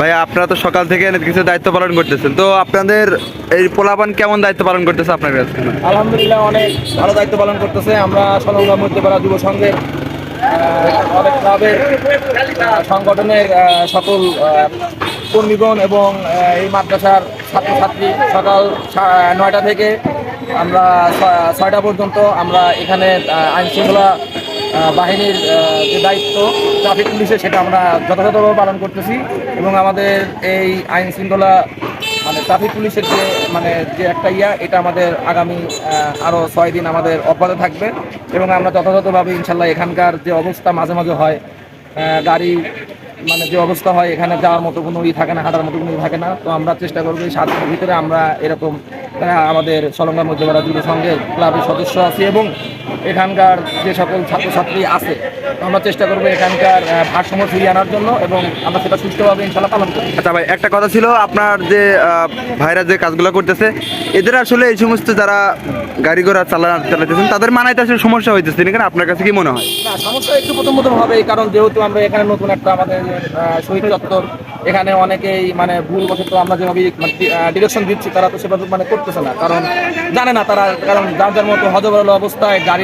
ভাই, আপনারা তো সকাল থেকে কিছু দায়িত্ব পালন করতেছেন। তো আপনাদের এই পোলাপান কেমন দায়িত্ব পালন করতেছে আপনার কাছে? আলহামদুলিল্লাহ, অনেক ভালো দায়িত্ব পালন করতেছে। আমরা সলঙ্গা মধ্যপাড়া যুব সংঘের সংগঠনের সকল কর্মীগণ এবং এই মাদ্রাসার ছাত্রছাত্রী সকাল নয়টা থেকে আমরা ছয়টা পর্যন্ত আমরা এখানে আইন শৃঙ্খলা বাহিনীর যে দায়িত্ব, ট্রাফিক পুলিশের, সেটা আমরা যথাযথভাবে পালন করতেছি এবং আমাদের এই আইন শৃঙ্খলা মানে ট্রাফিক পুলিশের যে মানে যে একটা ইয়া, এটা আমাদের আগামী আরও ছয় দিন আমাদের অব্যাহত থাকবে এবং আমরা যথাযথভাবে ইনশাল্লাহ এখানকার যে অবস্থা মাঝে মাঝে হয় গাড়ি মানে যে অবস্থা হয়, এখানে যাওয়ার মতো কোনো ই থাকে না, হাঁটার মতো কোনো ই থাকে না। তো আমরা চেষ্টা করব এই সাত দিনের ভিতরে আমরা এরকম আমাদের সলঙ্গা মধ্যপাড়া যুব সঙ্গে ক্লাবের সদস্য আছি এবং এখানকার যে সকল ছাত্রছাত্রী আছে আমরা চেষ্টা করব এখানকার ভারসাম্য ফিরিয়ে আনার জন্য এবং আমরা সেটা সুষ্ঠুভাবে ইনশাল্লাহ পালন করি আচ্ছা ভাই একটা কথা ছিল আপনার যে ভাইরা যে কাজগুলো করতেছে এদের আসলে এই সমস্ত যারা গাড়ি ঘোড়া চালা চালাতেছেন তাদের মানাইতে আসলে সমস্যা হইতেছে না? আপনার কাছে কি মনে হয়? না সমস্যা একটু প্রথম প্রথম হবে কারণ যেহেতু আমরা এখানে নতুন একটা আমাদের শহীদ চত্বর এখানে অনেকেই মানে ভুল বশত আমরা যেভাবে ডিরেকশন দিচ্ছি তারা তো সেভাবে মানে করতেছে না কারণ জানে না তারা কারণ যার যার মতো হজবরল অবস্থায় গাড়ি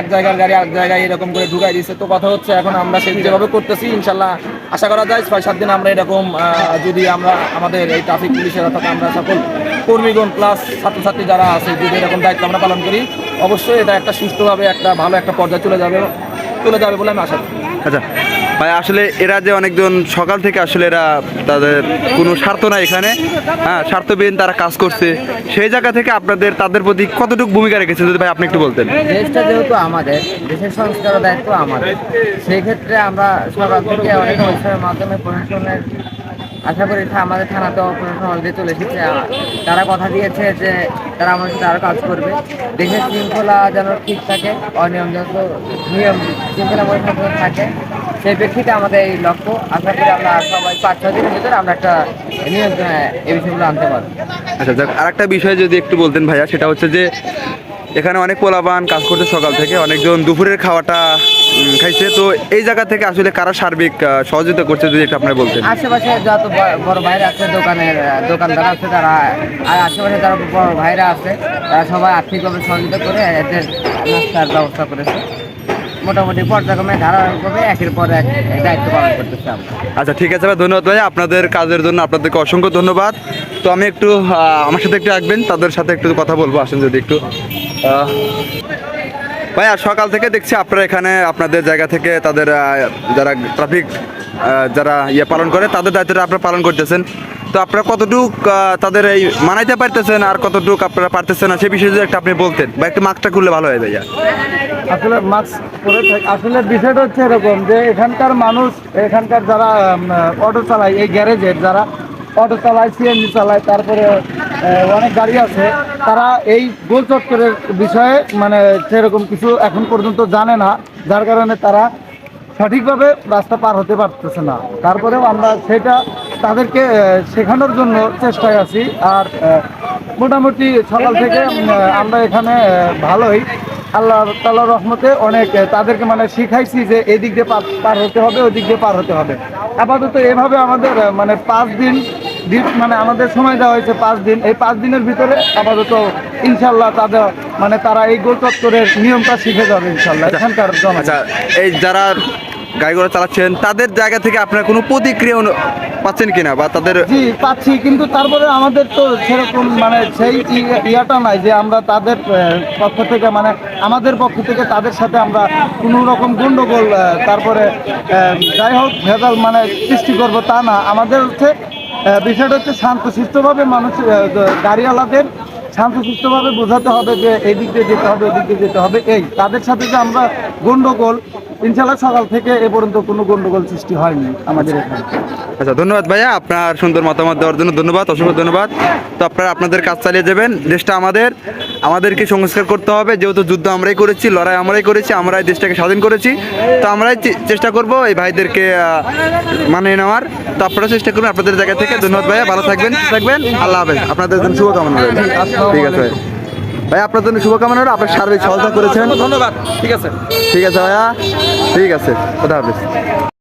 এক জায়গার গাড়ি এক জায়গায় এরকম করে ঢুকাই দিচ্ছে তো কথা হচ্ছে এখন আমরা সেই যেভাবে করতেছি, ইনশাল্লাহ আশা করা যায় ছয়, সাত দিন আমরা এরকম যদি আমরা আমাদের এই ট্রাফিক পুলিশের অর্থাৎ আমরা সকল কর্মীগণ প্লাস ছাত্রছাত্রী যারা আছে, যদি এরকম দায়িত্ব আমরা পালন করি, অবশ্যই এটা একটা সুস্থভাবে একটা ভালো একটা পর্যায়ে চলে যাবে চলে যাবে বলে আমি আশা করি। আচ্ছা ভাই, আসলে এরা যে অনেকজন সকাল থেকে আসলে এরা তাদের কোনো স্বার্থ নাই এখানে। হ্যাঁ স্বার্থবিহীন তারা কাজ করছে। সেই জায়গা থেকে আপনাদের, তাদের প্রতি কতটুকু ভূমিকা রেখেছে, যদি ভাই আপনি একটু বলতেন? দেশটা যেহেতু আমাদের, দেশের সংস্কারের দায়িত্ব আমাদের সেই ক্ষেত্রে আমরা সরকার থেকে অনেক মাধ্যমে প্রশাসনের, আশা করি আমাদের থানাতেও প্রশাসন অলরেডি চলে এসেছে। তারা কথা দিয়েছে যে তারা আমাদের সাথে আরও কাজ করবে। দেশের শৃঙ্খলা যেন ঠিক থাকে অনিয়ম যত নিয়ম শৃঙ্খলা পরিস্থিতি থাকে সেই প্রেক্ষিতে আমাদের এই লক্ষ্য আশা করি আমরা সবাই পাঁচ ছয় দিনের ভিতরে আমরা একটা আহ, এই বিষয়গুলো আনতে পারব। আচ্ছা যাক আরেকটা বিষয় যদি একটু বলতেন ভাইয়া সেটা হচ্ছে যে এখানে অনেক পোলাবান কাজ করছে সকাল থেকে অনেকজন দুপুরের খাওয়াটা খাইছে। তো এই জায়গা থেকে আসলে কারা সার্বিক সহযোগিতা করছে যদি একটু আপনারা বলতেন? আশেপাশে যত বড় ভাইরা আছে দোকানের দোকানদার আছে তারা আর আশেপাশে যারা বড় ভাইরা আছে তারা সবাই আর্থিকভাবে সহযোগিতা করে এদের ব্যবস্থা করেছে। মোটামুটি পর্যায়ক্রমে ধারাবাহিকভাবে একের পর এক দায়িত্ব পালন করতেছি আচ্ছা ঠিক আছে ভাই, ধন্যবাদ ভাই। আপনাদের কাজের জন্য আপনাদেরকে অসংখ্য ধন্যবাদ। তো আমি একটু আমার সাথে একটু রাখবেন, তাদের সাথে একটু কথা বলব। আসেন যদি একটু ভাই, আর সকাল থেকে দেখছি আপনারা এখানে, আপনাদের জায়গা থেকে তাদের যারা ট্রাফিক যারা ইয়ে পালন করে, তাদের দায়িত্বটা আপনারা পালন করতেছেন। তো আপনারা কতটুক তাদের এই মানাইতে পারতেছেন আর কতটুক আপনারা পারতেছেন না, সে বিষয়ে একটু আপনি বলতেন বা একটু মাস্কটা করলে ভালো হয় ভাইয়া। আসলে মাস্ক পরে আসলে বিষয়টা হচ্ছে এরকম যে এখানকার মানুষ, এখানকার যারা অটো চালায়, এই গ্যারেজের যারা অটো চালায়, সিএনজি চালায়, তারপরে অনেক গাড়ি আছে, তারা এই গোল চত্বরের বিষয়ে মানে সেরকম কিছু এখন পর্যন্ত জানে না। যার কারণে তারা সঠিকভাবে রাস্তা পার হতে পারতেছে না। তারপরেও আমরা সেটা তাদেরকে শেখানোর জন্য চেষ্টায় আছি। আর মোটামুটি সকাল থেকে আমরা এখানে ভালোই। আল্লাহ তাল্লাহ রহমতে অনেক তাদেরকে মানে শিখাইছি যে এই দিক দিয়ে পার- হতে হবে ওই দিক দিয়ে পার হতে হবে। আপাতত এভাবে আমাদের মানে পাঁচ দিন দিন- মানে আমাদের সময় দেওয়া হয়েছে পাঁচ দিন। এই পাঁচ দিনের ভিতরে আপাতত ইনশাল্লাহ তাদের মানে তারা এই গোল চত্বরের নিয়মটা শিখে যাবে ইনশাল্লাহ এখানকার জনগণ। আচ্ছা এই যারা গাড়ি ঘোড়া চালাচ্ছেন তাদের জায়গা থেকে আপনার কোনো প্রতিক্রিয়া পাচ্ছেন কিনা বা তাদের পাচ্ছি কিন্তু তারপরে আমাদের তো সেরকম মানে সেই ইয়াটা নাই যে আমরা তাদের পক্ষ থেকে মানে আমাদের পক্ষ থেকে তাদের সাথে আমরা কোনো রকম গন্ডগোল তারপরে যাই হোক ভেজাল মানে সৃষ্টি করব তা না। আমাদের হচ্ছে বিষয়টা হচ্ছে শান্তশিষ্টভাবে মানুষ আহ, গাড়িওয়ালাদের শান্তশিষ্টভাবে বোঝাতে হবে যে এই দিক দিয়ে যেতে হবে ওই দিক দিয়ে যেতে হবে। এই, তাদের সাথে যে আমরা গন্ডগোল ইনশাল্লাহ সকাল থেকে এ পর্যন্ত কোনো গন্ডগোল সৃষ্টি হয়নি আমাদের এখানে। আচ্ছা ধন্যবাদ ভাইয়া। আপনার সুন্দর মতামত দেওয়ার জন্য ধন্যবাদ, অসংখ্য ধন্যবাদ। তো আপনারা আপনাদের কাজ চালিয়ে যাবেন। দেশটা আমাদের। আমাদেরকে সংস্কার করতে হবে। যেহেতু যুদ্ধ আমরাই করেছি লড়াই আমরাই করেছি আমরাই দেশটাকে স্বাধীন করেছি তো আমরাই চেষ্টা করব এই ভাইদেরকে মানিয়ে নেওয়ার। তো আপনারা চেষ্টা করবেন আপনাদের জায়গা থেকে। ধন্যবাদ ভাইয়া ভালো থাকবেন থাকবেন। আল্লাহ হাফেজ। আপনাদের জন্য শুভকামনা রইল। ঠিক আছে ভাই। ভাই আপনার জন্য শুভকামনা রইল। আপনার সার্বিক সহযোগিতা করেছেন। ধন্যবাদ। ঠিক আছে। ঠিক আছে ভাইয়া। ঠিক আছে। কথা হাফেজ।